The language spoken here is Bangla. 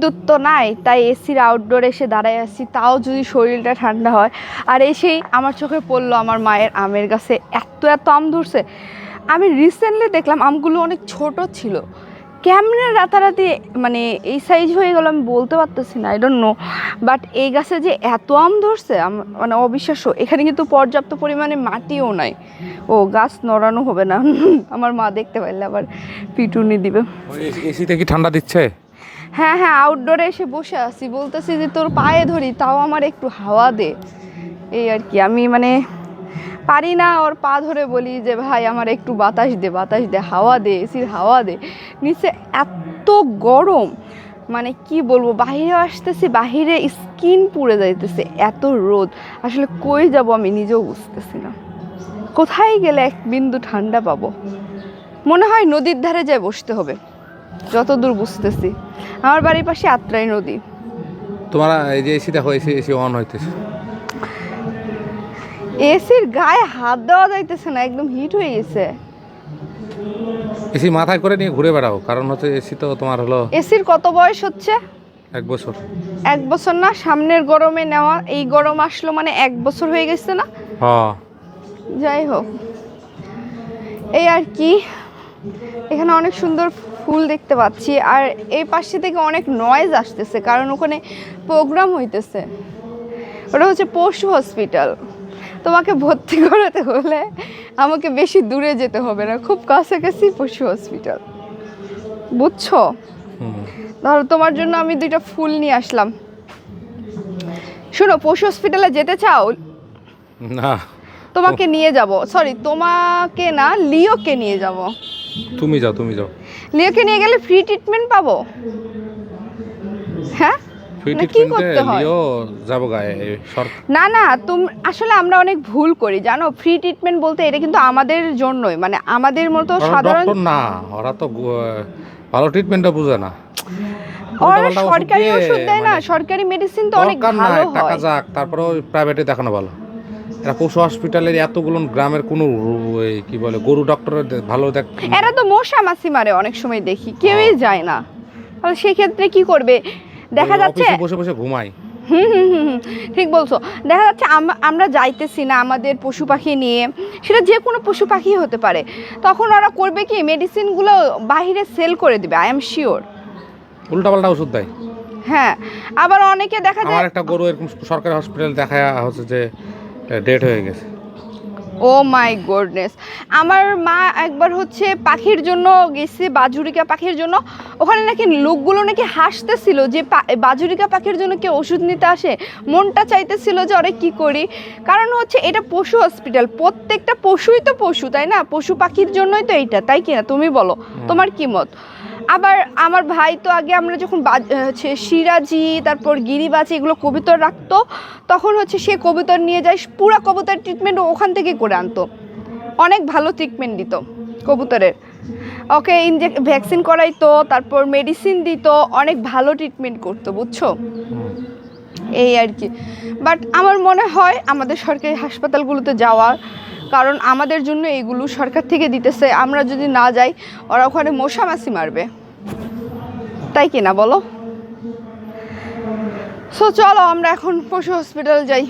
বিদ্যুৎ তো নাই, তাই এসির আউটডোরে এসে দাঁড়ায় আছি, তাও যদি শরীরটা ঠান্ডা হয়। আর এসেই আমার চোখে পড়ল আমার মায়ের আমের গাছে, এত এত আম ধরছে। আমি রিসেন্টলি দেখলাম আমগুলো অনেক ছোট ছিল। কেমনে রাতারাতি মানে এই সাইজ হয়ে গেল আমি বলতে পারতেছি না আই নো বাট এই গাছে যে এত আম ধরছে মানে অবিশ্বাস্য। এখানে কিন্তু পর্যাপ্ত পরিমাণে মাটিও নাই। ও, গাছ নড়ানো হবে না। আমার মা দেখতে পারলে আবার পিটুনি দিবে। এসিতে কি ঠান্ডা দিচ্ছে? হ্যাঁ হ্যাঁ আউটডোরে এসে বসে আছি। বলতেছি যে তোর পায়ে ধরি, তাও আমার একটু হাওয়া দে। এই আর কি, আমি মানে পারি না ওর পা ধরে বলি যে, ভাই, আমার একটু বাতাস দে বাতাস দে, হাওয়া দে এসির হাওয়া দে। নিচে এত গরম মানে কি বলব বাইরে আসতেছি, বাহিরে স্কিন পুড়ে যাইতেছে, এত রোদ। আসলে কই যাব আমি নিজেও বুঝতেছি না। কোথায় গেলে এক বিন্দু ঠান্ডা পাবো? মনে হয় নদীর ধারে যায় বসতে হবে। যতদূর বুঝতেছি। আমার বাড়ির পাশে আত্রাই নদী। তোমার এই যে এসি হয়েছে এসি এসি অন হইতেছে। এসির গায়ে হাত দেওয়া যাইতেছে না একদম হিট হয়ে গেছে। এসি মাথায় করে নিয়ে ঘুরে বেড়াও কারণ হচ্ছে এসি তো তোমার হলো এসির কত বয়স হচ্ছে? এক বছর। এক বছর না সামনের গরমে নেওয়া এই গরম আসলো মানে এক বছর হয়ে গেছে না? হ্যাঁ। যাই হোক। এই আর কি এখানে অনেক সুন্দর ফুল দেখতে পাচ্ছি আর এই পাশে থেকে অনেক নয়েজ আসতেছে কারণ ওখানে প্রোগ্রাম হইতেছে। ওটা হচ্ছে পশু হসপিটাল তোমাকে ভর্তি করাতে হলে আমাকে বেশি দূরে যেতে হবে না খুব কাছাকাছি পশু হসপিটাল বুঝছ? ধরো তোমার জন্য আমি দুইটা ফুল নিয়ে আসলাম। শোনো পশু হসপিটালে যেতে চাও? না। তোমাকে নিয়ে যাব। সরি তোমাকে না লিওকে নিয়ে যাব। তুমি যাও তুমি যাও। লিওকে নিয়ে গেলে ফ্রি ট্রিটমেন্ট পাবো? হ্যাঁ? ফ্রি না, কি করতে হয়? যাব গায়ে না না তুমি আসলে আমরা অনেক ভুল করি জানো? ফ্রি ট্রিটমেন্ট বলতে এটা কিন্তু আমাদের জন্যই মানে আমাদের মতো সাধারণ না ওরা তো ভালো ট্রিটমেন্টটা বুঝে না। ওরা সরকারি ওষুধ দেয় না মানে সরকারি মেডিসিন তো অনেক ভালো নাই টাকা যাক তারপরে প্রাইভেটে দেখানো ভালো। এরা পশু হসপিটালের এতগুলো গ্রামের কোনো কি বলে গরু ডক্টরের ভালো দেখ এরা তো মশা মাছি মারে অনেক সময় দেখি কেউই যায় না। তাহলে সেক্ষেত্রে কি করবে? দেখা যাচ্ছে বসে বসে ঘুমাই হুম হুম হুম ঠিক বলছো। দেখা যাচ্ছে আমরা যাইতেছি না আমাদের পশু পাখি নিয়ে। সেটা যে কোনো পশু পাখি হতে পারে। তখন ওরা করবে কি মেডিসিনগুলো বাইরে সেল করে দিবে আই এম শিওর উল্টাপাল্টা ওষুধ দেয়। হ্যাঁ। আবার অনেকে দেখা আমার যায় একটা গরু এরকম সরকারি হসপিটাল দেখা হচ্ছে যে ডেট হয়ে গেছে। Oh my goodness. আমার মা একবার হচ্ছে পাখির জন্য গেছে বাজুরিকা পাখির জন্য। ওখানে নাকি লোকগুলো নাকি হাসতেছিল যে বাজুরিকা পাখির জন্য কেউ ওষুধ নিতে আসে? মনটা চাইতেছিল যে অরে কি করি? কারণ হচ্ছে এটা পশু হসপিটাল প্রত্যেকটা পশুই তো পশু তাই না? পশু পাখির জন্যই তো এইটা তাই কি না তুমি বলো তোমার কি মত? আবার আমার ভাই তো আগে আমরা যখন হচ্ছে সিরাজি তারপর গিরিবাজি এগুলো কবিতর রাখতো তখন হচ্ছে সে কবিতর নিয়ে যায় পুরো কবুতর ট্রিটমেন্ট ওখান থেকে করে আনতো। অনেক ভালো ট্রিটমেন্ট দিত কবুতরের। ওকে ইনজেক ভ্যাকসিন করাইতো তারপর মেডিসিন দিত অনেক ভালো ট্রিটমেন্ট করতো বুঝছ? এই আর কি। বাট আমার মনে হয় আমাদের সরকারি হাসপাতালগুলোতে যাওয়ার কারণ আমাদের জন্য এগুলো সরকার থেকে দিতেছে। আমরা যদি না যাই, ওরা ওখানে মশা মাছি মারবে। তাই কি না বলো? সো চলো, আমরা এখন পশু হসপিটাল যাই।